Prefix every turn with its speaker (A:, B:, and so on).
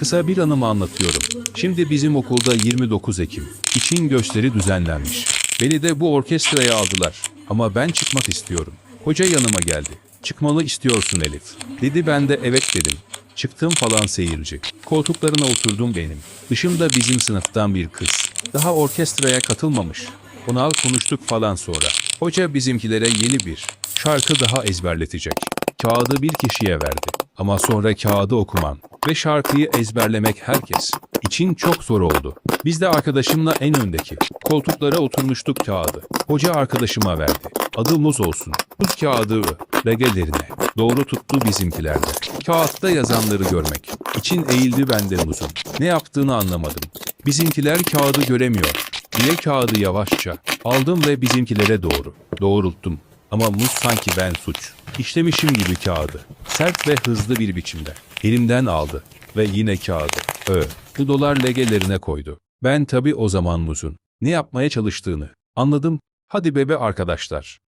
A: Kısa bir anımı anlatıyorum. Şimdi bizim okulda 29 Ekim için gösteri düzenlenmiş. Beni de bu orkestraya aldılar. Ama ben çıkmak istiyorum. Hoca yanıma geldi. Çıkmalı istiyorsun Elif. Dedi ben de evet dedim. Çıktım falan seyirci. Koltuklarına oturdum benim. Dışımda bizim sınıftan bir kız. Daha orkestraya katılmamış. Onu al konuştuk falan sonra. Hoca bizimkilere yeni bir şarkı daha ezberletecek. Kağıdı bir kişiye verdi. Ama sonra kağıdı okuman ve şarkıyı ezberlemek herkes için çok zor oldu. Biz de arkadaşımla en öndeki koltuklara oturmuştuk kağıdı. Hoca arkadaşıma verdi. Adı Muz olsun. Muz kağıdı regelerine. Doğru tuttu bizimkilerde. Kağıtta yazanları görmek. için eğildi bende Muz'un. Ne yaptığını anlamadım. Bizimkiler kağıdı göremiyor. Diye kağıdı yavaşça aldım ve bizimkilere doğru doğrulttum. Ama muz sanki ben suç. İşlemişim gibi kağıdı. Sert ve hızlı bir biçimde. Elimden aldı. Ve yine kağıdı. Ö. Bu dolar legelerine koydu. Ben tabii o zaman muzun ne yapmaya çalıştığını anladım. Hadi bebe arkadaşlar.